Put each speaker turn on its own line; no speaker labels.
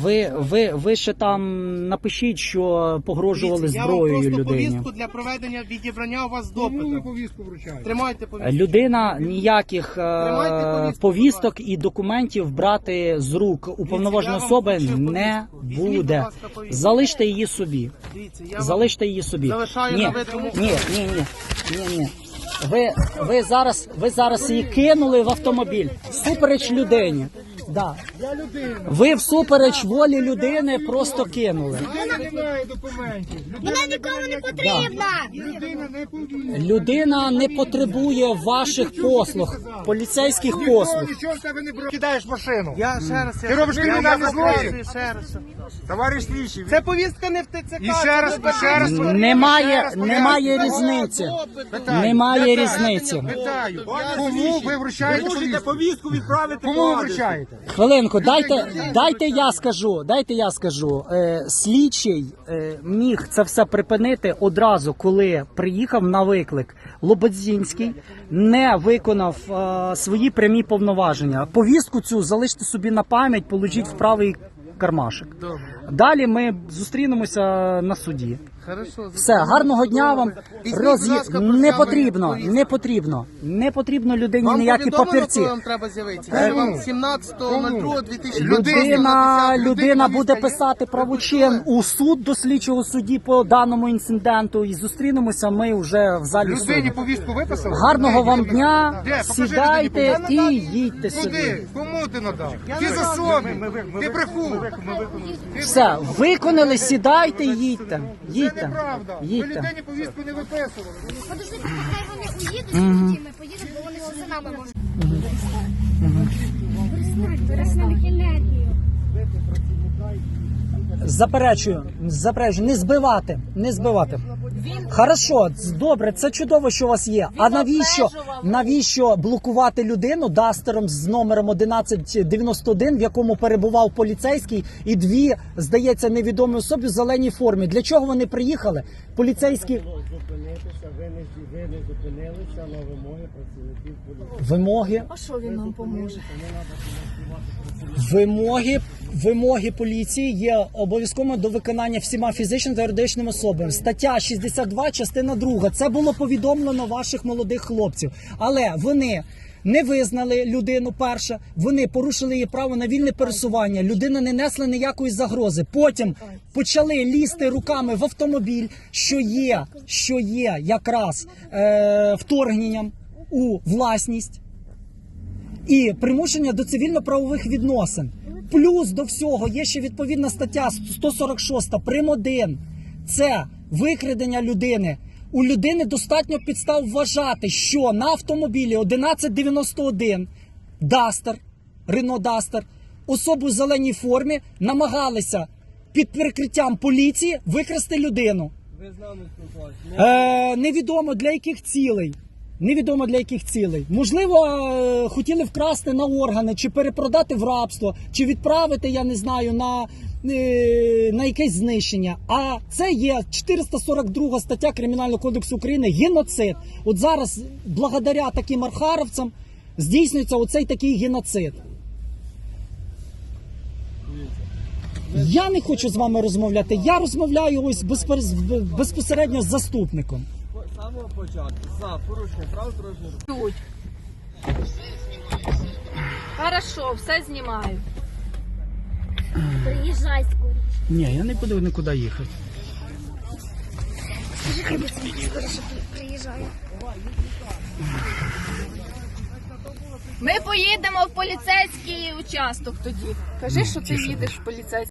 Ви, ви, ви ще там напишіть, що погрожували
Дивіться, я
зброєю
вам просто
людині.
повістку для проведення відібрання у вас
Кому
допиту.
повістку вручаєте?
Тримайте повістку.
Людина ніяких е,
Тримайте повістку,
повісток і документів брати з рук уповноваженої
я вам
особи
вручив
не
повістку. Візьміть, будь
буде.
ласка, повістку.
Залиште її собі.
Дивіться, я вам
Залиште її собі.
залишаю
ні,
на видному
ні, ні, ні, ні, ні. Ви, ви зараз, ви зараз її кинули в автомобіль. Всупереч людині. Да. Ви всупереч волі людини просто кинули.
Людина не має документів.
Вона нікому не потрібна.
Людина не повинна.
Людина не потребує ваших послуг, поліцейських послуг.
Нічого з тебе не брав. Кидаєш машину.
Я ще раз.
Ти робиш
я-
кримінальний злочин? Товариш слідчий.
Це повістка не в ТЦК.
І ще раз, і ще раз.
Немає, немає різниці. Немає різниці.
Питаю. Кому ви вручаєте повістку?
повістку відправити.
Кому ви вручаєте?
Хвилинку, дайте, дайте я скажу. Дайте я скажу. Е, слідчий е, міг це все припинити одразу, коли приїхав на виклик. Лободзінський не виконав е, свої прямі повноваження. Повістку цю залиште собі на пам'ять, положіть в правий кармашик. Далі ми зустрінемося на суді.
Хорошо.
Все, гарного дня вам.
Ласка,
Не потрібно, не потрібно. Не потрібно людині
Вам
ніякі
повідомлено,
папірці.
коли вам треба з'явитися? Я вам 17.02.2020
Людина, людина буде писати правочин у суд до слідчого судді по даному інциденту і зустрінемося ми вже в залі
Людині
суду.
повістку виписали?
Гарного вам дня,
Де?
Сідайте і їдьте собі.
Куди? Кому ти надав? Ти засобний. Ти брехун.
Все, виконали, сідайте і їдьте.
Це
Їдьте.
неправда. Ви людині повістку не виписували.
Подожди, хай вони уїдуть, тоді ми поїдемо, бо вони все за нами можуть. Енергію.
Заперечую, заперечую, не збивати, не збивати. Хорошо, добре, це чудово, що у вас є. А навіщо, навіщо блокувати людину дастером з номером 1191, в якому перебував поліцейський, і дві, здається, невідомі особи в зеленій формі? Для чого вони приїхали? Поліцейські
Зупинитися, ви не, ви не зупинилися на вимоги працівників поліції.
вимоги,
А що він нам поможе?
вимоги. Вимоги поліції є обов'язково до виконання всіма фізичними та юридичними особами. Стаття 62, частина 2. Це було повідомлено ваших молодих хлопців, але вони. Не визнали людину перше, вони порушили її право на вільне пересування. Людина не несла ніякої загрози. Потім почали лізти руками в автомобіль, що є, що є якраз е, вторгненням у власність і примушення до цивільно-правових відносин. Плюс до всього є ще відповідна стаття 146 прим. 1. Це викрадення людини. У людини достатньо підстав вважати, що на автомобілі 1191 Дастер, Рено Дастер, особи в зеленій формі намагалися під прикриттям поліції викрасти людину.
Ви з нами спілкувалися.
Е, невідомо для яких цілей. Невідомо для яких цілей. Можливо, е, хотіли вкрасти на органи, чи перепродати в рабство, чи відправити, я не знаю, на, на якесь знищення. А це є 442 стаття Кримінального кодексу України геноцид. От зараз, благодаря таким архаровцям, здійснюється оцей такий геноцид. Я не хочу з вами розмовляти. Я розмовляю ось безпосередньо з заступником.
З самого початку за порушення прав дорожнього.
Хорошо, все знімаю.
Приїжджай скоро.
Ні, я не буду нікуди їхати.
Скажи, хай скоро, що приїжджає.
Ми поїдемо в поліцейський участок тоді. Кажи, що ти їдеш в поліцейський.